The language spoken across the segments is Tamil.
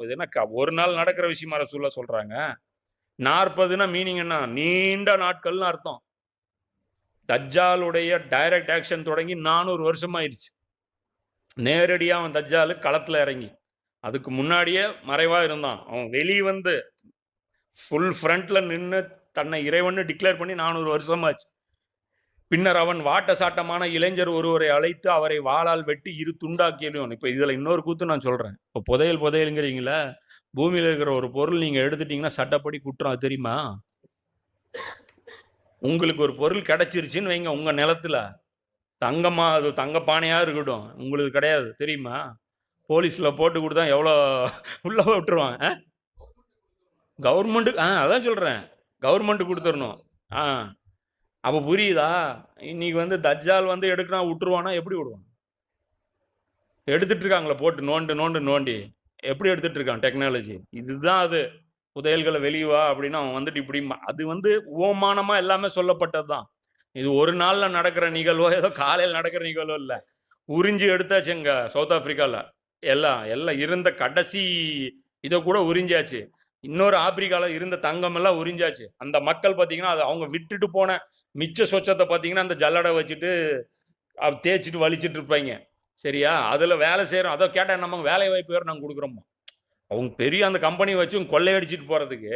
இது என்ன க- ஒரு நாள் நடக்கிற விஷயமா ரசூல்லா சொல்றாங்க. நாற்பதுனா மீனிங் என்ன? நீண்ட நாட்கள்னு அர்த்தம். தஜ்ஜாலுடைய டைரக்ட் ஆக்ஷன் தொடங்கி நானூறு வருஷம் ஆயிடுச்சு நேரடியாக அவன் தஜ்ஜாலு களத்தில் இறங்கி. அதுக்கு முன்னாடியே மறைவாக இருந்தான். அவன் வெளியே வந்து ஃபுல் ஃப்ரண்ட்ல நின்று தன்னை இறைவன்னு டிக்ளேர் பண்ணி நானூறு வருஷமாச்சு. பின்னர் அவன் வாட்ட சாட்டமான இளைஞர் ஒருவரை அழைத்து அவரை வாளால் வெட்டி இரு துண்டாக்கியலும் இப்போ இதில் இன்னொரு கூத்து நான் சொல்கிறேன் இப்போ புதையல் புதையலுங்கிறீங்கள பூமியில் இருக்கிற ஒரு பொருள் நீங்கள் எடுத்துட்டீங்கன்னா சட்டப்படி குற்றம் அது தெரியுமா? உங்களுக்கு ஒரு பொருள் கிடைச்சிருச்சுன்னு வைங்க உங்கள் நிலத்துல. தங்கமா அது தங்கப்பானையாக இருக்கட்டும். உங்களுக்கு கிடையாது தெரியுமா? போலீஸில் போட்டு கொடுத்தா எவ்வளோ உள்ள விட்டுருவான் கவர்மெண்ட்டு ஆ அதான் சொல்கிறேன் கவர்மெண்ட் கொடுத்துடணும் ஆ. அப்போ புரியுதா? இன்னைக்கு வந்து தஜ்ஜால் வந்து எடுக்கணும் விட்டுருவானா எப்படி விடுவான்? எடுத்துட்டு இருக்காங்களே போட்டு நோண்டு நோண்டு நோண்டி. எப்படி எடுத்துட்டு இருக்கான் டெக்னாலஜி இதுதான் அது. புதையல்களை வெளியவா அப்படின்னு அவன் வந்துட்டு இப்படி அது வந்து ஓமானமா எல்லாமே சொல்லப்பட்டது தான் இது ஒரு நாள்ல நடக்கிற நிகழ்வோ ஏதோ காலையில் நடக்கிற நிகழ்வோ இல்லை. உறிஞ்சி எடுத்தாச்சுங்க சவுத் ஆப்பிரிக்கால. எல்லாம் எல்லாம் இருந்த கடைசி இதை கூட உறிஞ்சாச்சு. இன்னொரு ஆப்பிரிக்கால இருந்த தங்கம் எல்லாம் உறிஞ்சாச்சு. அந்த மக்கள் பார்த்தீங்கன்னா அது அவங்க விட்டுட்டு போன மிச்ச சொச்சத்தை பார்த்தீங்கன்னா அந்த ஜல்லடை வச்சுட்டு தேய்ச்சிட்டு வலிச்சிட்டு இருப்பாங்க. சரியா? அதில் வேலை செய்கிறோம் அதை கேட்டால் நம்ம வேலை வாய்ப்பு வேறு நாங்கள் கொடுக்குறோம்மா. அவங்க பெரிய அந்த கம்பெனி வச்சு கொள்ளையடிச்சிட்டு போறதுக்கு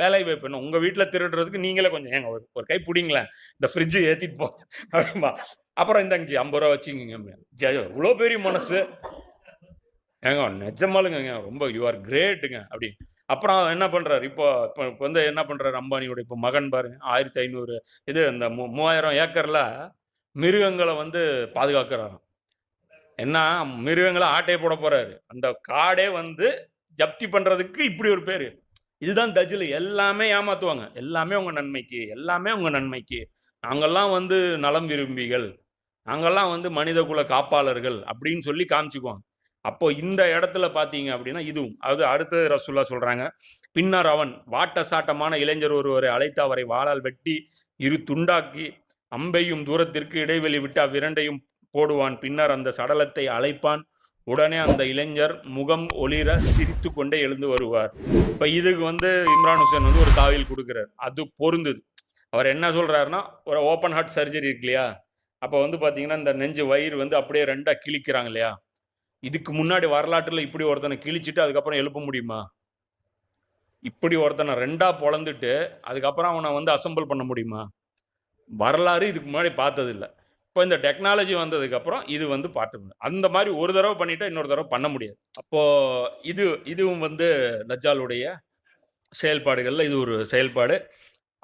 வேலை வாய்ப்பு என்ன? உங்கள் வீட்டில் திருடுறதுக்கு நீங்களே கொஞ்சம் ஏங்க ஒரு ஒரு கை பிடிங்களேன். இந்த ஃப்ரிட்ஜு ஏற்றிட்டு போ. அப்படிமா அப்புறம் இந்தாங்க ஐம்பது ரூபா வச்சுக்கிங்க. ஜெய இவ்வளோ பெரிய மனசு. ஏங்க நிஜமாலுங்க ரொம்ப யூ ஆர் கிரேட்டுங்க அப்படி அப்புறம் என்ன பண்ணுறாரு இப்போ இப்போ இப்போ வந்து என்ன பண்ணுறாரு அம்பானியோட இப்போ மகன் பாருங்க ஆயிரத்தி ஐநூறு இது இந்த மூ- மூவாயிரம் ஏக்கரில் மிருகங்களை வந்து பாதுகாக்கிறாராம். என்ன? மிருகங்களை ஆட்டையை போட போகிறாரு அந்த காடே வந்து ஜப்தி பண்ணுறதுக்கு இப்படி ஒரு பேர். இதுதான் தஜிலு எல்லாமே ஏமாத்துவாங்க. எல்லாமே உங்கள் நன்மைக்கு எல்லாமே உங்கள் நன்மைக்கு. நாங்கெல்லாம் வந்து நலம் விரும்பிகள். நாங்கெல்லாம் வந்து மனித குல காப்பாளர்கள் அப்படின்னு சொல்லி காமிச்சுக்குவாங்க. அப்போ இந்த இடத்துல பார்த்தீங்க அப்படின்னா இதுவும். அது அடுத்து ரசுல்லா சொல்றாங்க பின்னர் அவன் வாட்ட சாட்டமான இளைஞர் ஒருவரை அழைத்து அவரை வாளால் வெட்டி இரு துண்டாக்கி அம்பையும் தூரத்திற்கு இடைவெளி விட்டு அவ்விரண்டையும் போடுவான். பின்னர் அந்த சடலத்தை அழைப்பான். உடனே அந்த இளைஞர் முகம் ஒளிர சிரித்து கொண்டே எழுந்து வருவார். இப்ப இதுக்கு வந்து இம்ரான் ஹுசேன் வந்து ஒரு தாவில் கொடுக்குறார். அது பொருந்தது. அவர் என்ன சொல்றாருன்னா ஒரு ஓப்பன் ஹார்ட் சர்ஜரி இருக்கு இல்லையா? அப்போ வந்து பார்த்தீங்கன்னா இந்த நெஞ்சு வயிறு வந்து அப்படியே ரெண்டாக கிழிக்கிறாங்க இல்லையா? இதுக்கு முன்னாடி வரலாற்றில் இப்படி ஒருத்தனை கிழிச்சிட்டு அதுக்கப்புறம் எழுப்ப முடியுமா? இப்படி ஒருத்தனை ரெண்டா பொழந்துட்டு அதுக்கப்புறம் அவனை வந்து அசெம்பிள் பண்ண முடியுமா? வரலாறு இதுக்கு முன்னாடி பார்த்ததில்ல. இப்போ இந்த டெக்னாலஜி வந்ததுக்கப்புறம் இது வந்து பாட்டு அந்த மாதிரி ஒரு தடவை பண்ணிட்டா இன்னொரு தடவை பண்ண முடியாது. அப்போது இது இதுவும் வந்து தஜ்ஜாலுடைய செயல்பாடுகளில் இது ஒரு செயல்பாடு.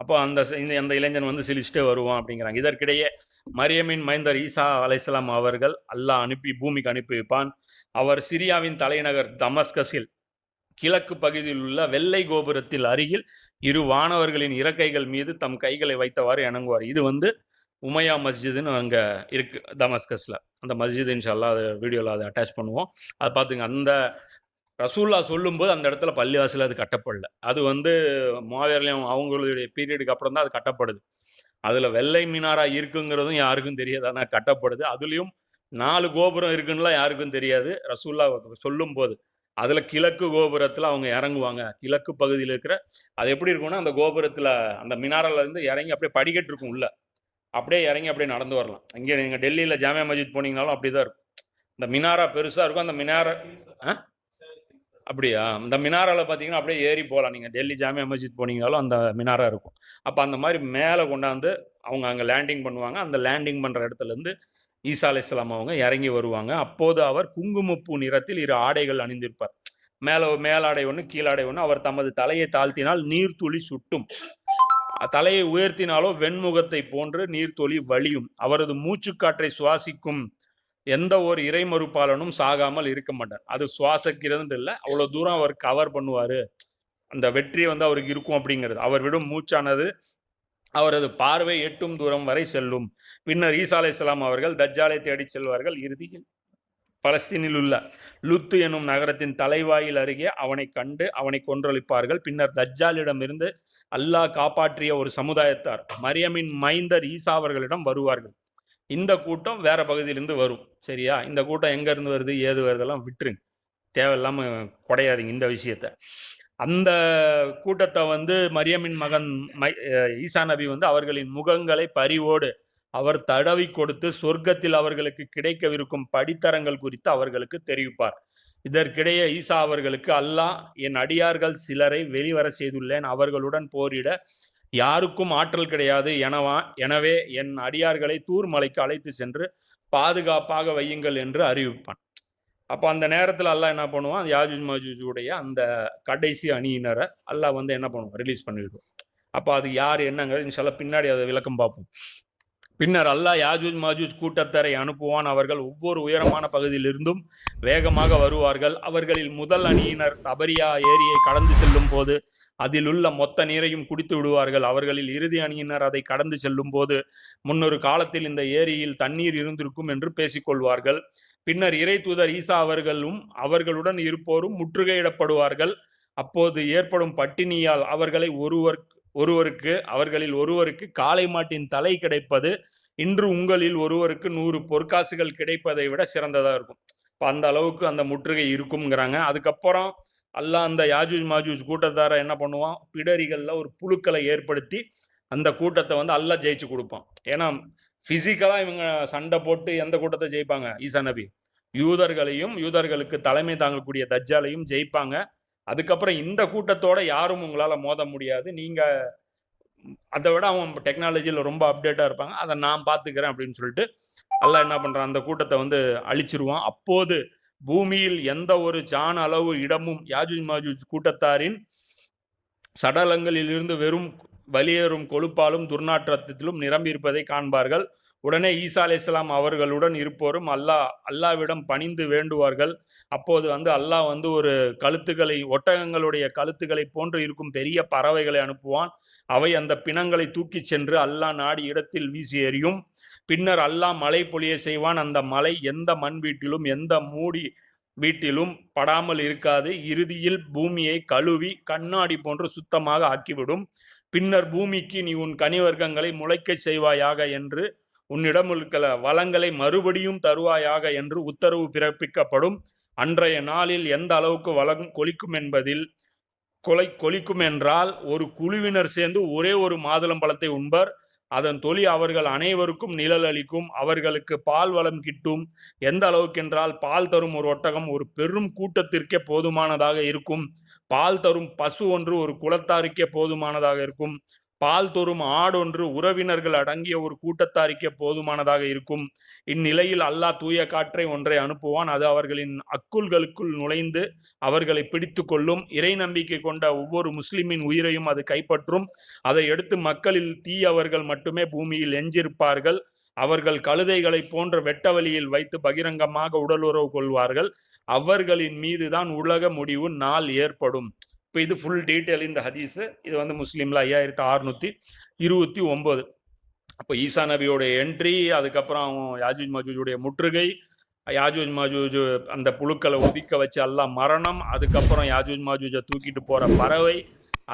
அப்போ அந்த இந்த அந்த இளைஞன் வந்து சிலிச்சிட்டே வருவான் அப்படிங்கிறாங்க. இதற்கிடையே மரியமின் மைந்தர் ஈசா அலைசலாம் அவர்கள் அல்லாஹ் அனுப்பி பூமிக்கு அனுப்பி வைப்பான். அவர் சிரியாவின் தலைநகர் தமஸ்கஸில் கிழக்கு பகுதியில் உள்ள வெள்ளை கோபுரத்தில் அருகில் இரு வானவர்களின் இறக்கைகள் மீது தம் கைகளை வைத்தவாறு இணங்குவார். இது வந்து உமையா மஸ்ஜிதுன்னு அங்கே இருக்கு தமஸ்கஸில். அந்த மஸ்ஜித் இன்ஷால்லா அது வீடியோவில் அதை அட்டாச் பண்ணுவோம். அது பார்த்துங்க அந்த ரசூல்லா சொல்லும்போது அந்த இடத்துல பள்ளிவாசல் அது கட்டப்படல. அது வந்து மாவீரலையும் அவங்களுடைய பீரியடுக்கு அப்புறம் தான் அது கட்டப்படுது. அதில் வெள்ளை மினாரா இருக்குங்கிறதும் யாருக்கும் தெரியாது. ஆனால் கட்டப்படுது. அதுலேயும் நாலு கோபுரம் இருக்குன்னுலாம் யாருக்கும் தெரியாது. ரசூல்லா சொல்லும்போது அதுல கிழக்கு கோபுரத்துல அவங்க இறங்குவாங்க. கிழக்கு பகுதியில் இருக்கிற அது எப்படி இருக்கும்னா அந்த கோபுரத்துல அந்த மினாரால இருந்து இறங்கி அப்படியே படிக்கட்டு இருக்கும் உள்ள. அப்படியே இறங்கி அப்படியே நடந்து வரலாம். இங்கே நீங்கள் டெல்லியில் ஜாமியா மஸ்ஜித் போனீங்கனாலும் அப்படிதான் இருக்கும். இந்த மினாரா பெருசாக இருக்கும். அந்த மினாரா ஆ? அப்படியா? இந்த மினாரால பார்த்தீங்கன்னா அப்படியே ஏறி போகலாம். நீங்கள் டெல்லி ஜாமியா மஸ்ஜித் போனீங்கனாலும் அந்த மினாரா இருக்கும். அப்போ அந்த மாதிரி மேலே கொண்டாந்து அவங்க அங்கே லேண்டிங் பண்ணுவாங்க. அந்த லேண்டிங் பண்ணுற இடத்துலேருந்து ஈசா அலி இஸ்லாம் அவங்க இறங்கி வருவாங்க. அப்போது அவர் குங்குமப்பூ நிறத்தில் இரு ஆடைகள் அணிந்திருப்பார். மேலே மேலாடை ஒன்று கீழாடை ஒன்று அவர் தமது தலையை தாழ்த்தினால் நீர்த்துளி சுட்டும். தலையை உயர்த்தினாலோ வெண்முகத்தை போன்று நீர்த்துளி வழியும். அவரது மூச்சுக்காற்றை சுவாசிக்கும் எந்த ஒரு இறைமறுப்பாளனும் சாகாமல் இருக்க மாட்டார் அது சுவாசிக்கிறதுன்னு இல்லை. அவ்வளோ தூரம் அவர் கவர் பண்ணுவார். அந்த வெற்றி வந்து அவருக்கு இருக்கும் அப்படிங்கிறது. அவர் விடும் மூச்சானது அவரது பார்வை எட்டும் தூரம் வரை செல்லும். பின்னர் ஈசா இஸ்லாம் அவர்கள் தஜ்ஜாலை தேடிச் செல்வார்கள். இறுதியில் பலஸ்தீனில் உள்ள லுத்து எனும் நகரத்தின் தலைவாயில் அருகே அவனை கண்டு அவனை கொன்றொழிப்பார்கள் பின்னர் தஜ்ஜாலிடமிருந்து அல்லாஹ் காப்பாற்றிய ஒரு சமுதாயத்தார் மரியமின் மைந்தர் ஈசா அவர்களிடம் வருவார்கள். இந்த கூட்டம் வேற பகுதியிலேருந்து வரும். சரியா? இந்த கூட்டம் எங்கேருந்து வருது ஏது வருதெல்லாம் விட்டுருங்க. தேவையில்லாமல் குடையாதுங்க இந்த விஷயத்த. அந்த கூட்டத்தை வந்து மரியமின் மகன் மை ஈசா நபி வந்து அவர்களின் முகங்களை பரிவோடு அவர் தடவி கொடுத்து சொர்க்கத்தில் அவர்களுக்கு கிடைக்கவிருக்கும் படித்தரங்கள் குறித்து அவர்களுக்கு தெரிவிப்பார். இதற்கிடையே ஈசா அவர்களுக்கு அல்லாஹ் என் அடியார்கள் சிலரை வெளிவர செய்துள்ளேன். அவர்களுடன் போரிட யாருக்கும் ஆற்றல் கிடையாது. எனவா எனவே என் அடியார்களை தூர் மலைக்கு அழைத்து சென்று பாதுகாப்பாக வையுங்கள் என்று அறிவிப்பான். அப்போ அந்த நேரத்தில் அல்லாஹ் என்ன பண்ணுவான்? யாஜூஜ் மாஜூஜுடைய அந்த கடைசி அணியினரை அல்லாஹ் வந்து என்ன பண்ணுவான்? ரிலீஸ் பண்ணிவிடுவோம் அப்போ அது யார் என்னங்கிறது இன்ஷால்லாம் பின்னாடி அதை விளக்கம் பார்ப்போம். பின்னர் அல்லாஹ் யாஜூஜ் மாஜூஜ் கூட்டத்தரை அனுப்புவான். அவர்கள் ஒவ்வொரு உயரமான பகுதியிலிருந்தும் வேகமாக வருவார்கள். அவர்களில் முதல் அணியினர் தபரியா ஏரியை கடந்து செல்லும் போது அதில் உள்ள மொத்த நீரையும் குடித்து விடுவார்கள். அவர்களில் இறுதி அணியினர் அதை கடந்து செல்லும் போது முன்னொரு காலத்தில் இந்த ஏரியில் தண்ணீர் இருந்திருக்கும் என்று பேசிக்கொள்வார்கள். பின்னர் இறை தூதர் ஈசா அவர்களும் அவர்களுடன் இருப்போரும் முற்றுகையிடப்படுவார்கள். அப்போது ஏற்படும் பட்டினியால் அவர்களை ஒருவர் ஒருவருக்கு அவர்களில் ஒருவருக்கு காளை மாட்டின் தலை கிடைப்பது இன்று உங்களில் ஒருவருக்கு நூறு பொற்காசுகள் கிடைப்பதை விட சிறந்ததாக இருக்கும். இப்போ அந்த அளவுக்கு அந்த முற்றுகை இருக்குங்கிறாங்க அதுக்கப்புறம் அல்லாஹ் அந்த யாஜூஜ் மாஜூஜ் கூட்டத்தார என்ன பண்ணுவான்? பிடரிகளில் ஒரு புழுக்களை ஏற்படுத்தி அந்த கூட்டத்தை வந்து அல்லாஹ் ஜெயிச்சு கொடுப்பான். ஏன்னா ஃபிசிக்கலாக இவங்க சண்டை போட்டு எந்த கூட்டத்தை ஜெயிப்பாங்க? ஈசா நபி. யூதர்களையும் யூதர்களுக்கு தலைமை தாங்கக்கூடிய தஜ்ஜாலையும் ஜெயிப்பாங்க. அதுக்கப்புறம் இந்த கூட்டத்தோட யாரும் உங்களால் மோத முடியாது. நீங்கள் அதை விட அவன் டெக்னாலஜியில் ரொம்ப அப்டேட்டாக இருப்பாங்க. அதை நான் பார்த்துக்கிறேன் அப்படின்னு சொல்லிட்டு எல்லாம் என்ன பண்ணுறான் அந்த கூட்டத்தை வந்து அழிச்சிருவான். அப்போது பூமியில் எந்த ஒரு ஜான் அளவு இடமும் யாஜூஜ் மாஜூஜ் கூட்டத்தாரின் சடலங்களிலிருந்து வெறும் வெளியேறும் கொழுப்பாலும் துர்நாற்றத்திலும் நிரம்பியிருப்பதை காண்பார்கள். உடனே ஈசா அலைஹிஸ்ஸலாம் அவர்களுடன் இருப்போரும் அல்லாஹ் அல்லாவிடம் பணிந்து வேண்டுவார்கள். அப்போது வந்து அல்லாஹ் வந்து ஒரு கழுத்துக்களை ஒட்டகங்களுடைய கழுத்துக்களை போன்று இருக்கும் பெரிய பறவைகளை அனுப்புவான். அவை அந்த பிணங்களை தூக்கிச் சென்று அல்லாஹ் நாடி இடத்தில் வீசி எறியும். பின்னர் அல்லாஹ் மழை பொழிய செய்வான். அந்த மலை எந்த மண் வீட்டிலும் எந்த மூடி வீட்டிலும் படாமல் இருக்காது. இறுதியில் பூமியை கழுவி கண்ணாடி போன்று சுத்தமாக ஆக்கிவிடும். பின்னர் பூமிக்கு நீ உன் கனிவர்க்கங்களை முளைக்கச் செய்வாயாக என்று உன்னிடம் இருக்கிற வளங்களை மறுபடியும் தருவாயாக என்று உத்தரவு பிறப்பிக்கப்படும். அன்றைய நாளில் எந்த அளவுக்கு வளம் கொலிக்கும் என்பதில் கொலை கொலிக்கும் என்றால் ஒரு குழுவினர் சேர்ந்து ஒரே ஒரு மாதுளம் பழத்தை உண்பர். அதன் தொலி அவர்கள் அனைவருக்கும் நிழல் அளிக்கும். அவர்களுக்கு பால் வளம் கிட்டும். எந்த அளவுக்கு என்றால் பால் தரும் ஒரு ஒட்டகம் ஒரு பெரும் கூட்டத்திற்கே போதுமானதாக இருக்கும். பால் தரும் பசு ஒன்று ஒரு குலத்தாருக்கே போதுமானதாக இருக்கும். பால் தோறும் ஆடொன்று உறவினர்கள் அடங்கிய ஒரு கூட்டத்தாரிக்கே போதுமானதாக இருக்கும். இந்நிலையில் அல்லாஹ் தூய காற்றை ஒன்றை அனுப்புவான். அது அவர்களின் அக்குள்களுக்குள் நுழைந்து அவர்களை பிடித்து கொள்ளும் இறை நம்பிக்கை கொண்ட ஒவ்வொரு முஸ்லிமின் உயிரையும் அது கைப்பற்றும். அதை எடுத்து மக்களில் தீயவர்கள் மட்டுமே பூமியில் எஞ்சிருப்பார்கள். அவர்கள் கழுதைகளை போன்ற வெட்ட வழியில் வைத்து பகிரங்கமாக உடலுறவு கொள்வார்கள். அவர்களின் மீதுதான் உலக முடிவு நாள் ஏற்படும். இப்போ இது ஃபுல் டீட்டெயில் இந்த ஹதீஸு. இது வந்து முஸ்லீமில் ஐயாயிரத்தி அறுநூற்றி இருபத்தி ஒம்பது. அப்போ ஈசா நபியோடைய என்ட்ரி அதுக்கப்புறம் யாஜூஜ் மஜூஜுடைய முற்றுகை யாஜூஜ் மாஜூஜ் அந்த புழுக்களை ஒதுக்க வச்சு எல்லாம் மரணம் அதுக்கப்புறம் யாஜூஜ் மாஜூஜை தூக்கிட்டு போகிற பறவை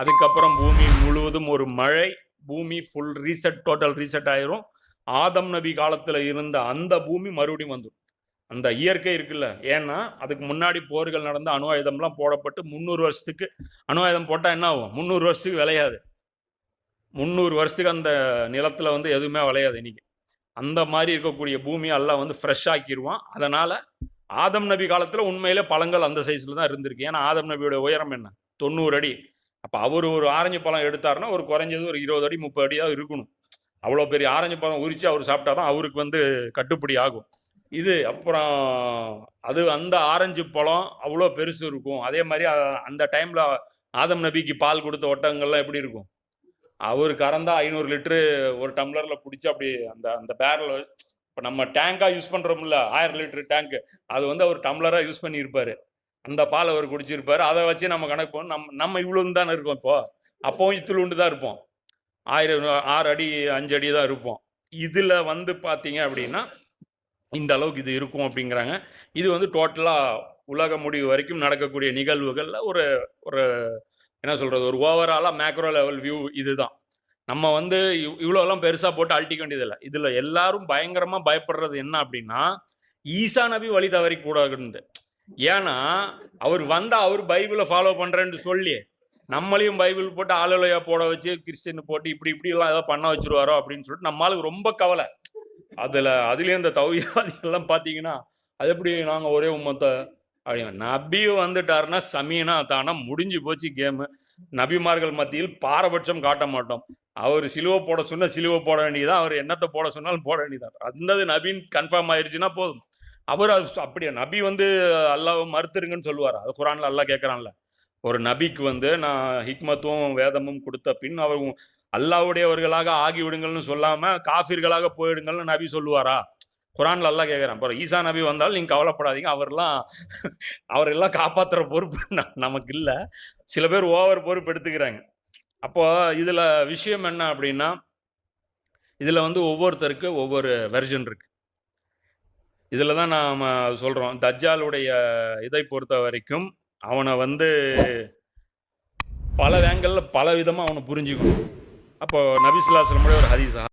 அதுக்கப்புறம் பூமி முழுவதும் ஒரு மழை பூமி ஃபுல் ரீசெட் டோட்டல் ரீசெட் ஆயிரும். ஆதம் நபி காலத்தில் இருந்த அந்த பூமி மறுபடியும் வந்துடும் அந்த இயற்கை இருக்குல்ல. ஏன்னா அதுக்கு முன்னாடி போர்கள் நடந்த அணு ஆயுதம்லாம் போடப்பட்டு முந்நூறு வருஷத்துக்கு அணு ஆயுதம் போட்டால் என்ன ஆகும்? முந்நூறு வருஷத்துக்கு விளையாது. முந்நூறு வருஷத்துக்கு அந்த நிலத்தில் வந்து எதுவுமே விளையாது இன்னைக்கு. அந்த மாதிரி இருக்கக்கூடிய பூமியை எல்லாம் வந்து ஃப்ரெஷ் ஆக்கிடுவான் அதனால் ஆதம் நபி காலத்தில் உண்மையிலே பழங்கள் அந்த சைஸில் தான் இருந்திருக்கு. ஏன்னா ஆதம் நபியோட உயரம் என்ன? தொண்ணூறு அடி. அப்போ அவர் ஒரு ஆரஞ்சு பழம் எடுத்தாருன்னா ஒரு குறைஞ்சது ஒரு இருபது அடி முப்பது அடியாக இருக்கணும். அவ்வளோ பெரிய ஆரஞ்சு பழம் உரித்து அவர் சாப்பிட்டா தான் அவருக்கு வந்து கட்டுப்படி ஆகும். இது அப்புறம் அது அந்த ஆரஞ்சு பழம் அவ்வளோ பெருசு இருக்கும். அதே மாதிரி அந்த டைமில் ஆதம் நபிக்கு பால் கொடுத்த ஒட்டகங்கள்லாம் எப்படி இருக்கும்? அவர் கறந்தா ஐநூறு லிட்டரு ஒரு டம்ளரில் பிடிச்சி அப்படி அந்த அந்த பேரல் இப்போ நம்ம டேங்காக யூஸ் பண்ணுறோம்ல ஆயிரம் லிட்டரு டேங்க்கு அது வந்து அவர் டம்ளராக யூஸ் பண்ணியிருப்பார். அந்த பால் அவர் குடிச்சிருப்பார். அதை வச்சு நம்ம கணக்கு பண்ணோம் நம்ம நம்ம இவ்வளோன்னு தானே இருக்கோம் இப்போ? அப்போவும் இத்துளுண்டு தான் இருப்போம். ஆயிரம் ஆறு அடி அஞ்சு அடி தான் இருப்போம். இதில் வந்து பார்த்தீங்க அப்படின்னா இந்த அளவுக்கு இது இருக்கும் அப்படிங்கிறாங்க. இது வந்து டோட்டலாக உலக முடிவு வரைக்கும் நடக்கக்கூடிய நிகழ்வுகளில் ஒரு ஒரு என்ன சொல்கிறது ஒரு ஓவராலாக மேக்ரோ லெவல் வியூ இதுதான். நம்ம வந்து இவ்- இவ்வளோலாம் பெருசாக போட்டு அழட்டிக்க வேண்டியதில்லை. இதில் எல்லாரும் பயங்கரமாக பயப்படுறது என்ன அப்படின்னா ஈசா நபி வழி தவறி கூடாதுன்னு ஏன்னா அவர் வந்தால் அவர் பைபிளை ஃபாலோ பண்ணுறேன்னு சொல்லி நம்மளையும் பைபிள் போட்டு ஆளுலையா போட வச்சு கிறிஸ்டின் போட்டு இப்படி இப்படிலாம் ஏதோ பண்ண வச்சிருவாரோ அப்படின்னு சொல்லிட்டு நம்மளுக்கு ரொம்ப கவலை. அதுல அதுலயும் இந்த தௌஹீத்வாதி எல்லாம் பாத்தீங்கன்னா அது எப்படி நாங்க ஒரே உம்மத்தை? அப்படிங்க நபி வந்துட்டாருன்னா சமீனா தானா முடிஞ்சு போச்சு கேமு நபிமார்கள் மத்தியில் பாரபட்சம் காட்ட மாட்டோம். அவர் சிலுவை போட சொன்னா சிலுவை போட வேண்டியதான் அவர் என்னத்தை போட சொன்னாலும் போட வேண்டியதான் அந்த நபின்னு கன்ஃபார்ம் ஆயிருச்சுன்னா போதும். அவர் அது அப்படியே நபி வந்து அல்லாஹ் மறுத்துருங்கன்னு சொல்லுவார். அது குரான்ல அல்லாஹ் கேட்கறான்ல ஒரு நபிக்கு வந்து நான் ஹிக்மத்தும் வேதமும் கொடுத்த பின் அவர் அல்லாவுடையவர்களாக ஆகிவிடுங்கள்னு சொல்லாமல் காஃபிர்களாக போயிடுங்கள்னு நபி சொல்லுவாரா? குரான்ல அல்லாஹ் கேட்குறான் அப்புறம் ஈசா நபி வந்தாலும் நீங்கள் கவலைப்படாதீங்க. அவர்லாம் அவரெல்லாம் காப்பாற்றுற பொறுப்பு நமக்கு இல்லை சில பேர் ஓவர் பொறுப்பு எடுத்துக்கிறாங்க. அப்போ இதில் விஷயம் என்ன அப்படின்னா இதில் வந்து ஒவ்வொருத்தருக்கு ஒவ்வொரு வெர்ஷன் இருக்கு. இதில் தான் நாம் சொல்கிறோம் தஜ்ஜாலுடைய இதை பொறுத்த வரைக்கும் அவனை வந்து பல வேங்கல்ல பல விதமாக அவனை புரிஞ்சுக்கணும். அப்போ நபிசுல்லாஸ்லமுடைய ஒரு ஹதீஸ்?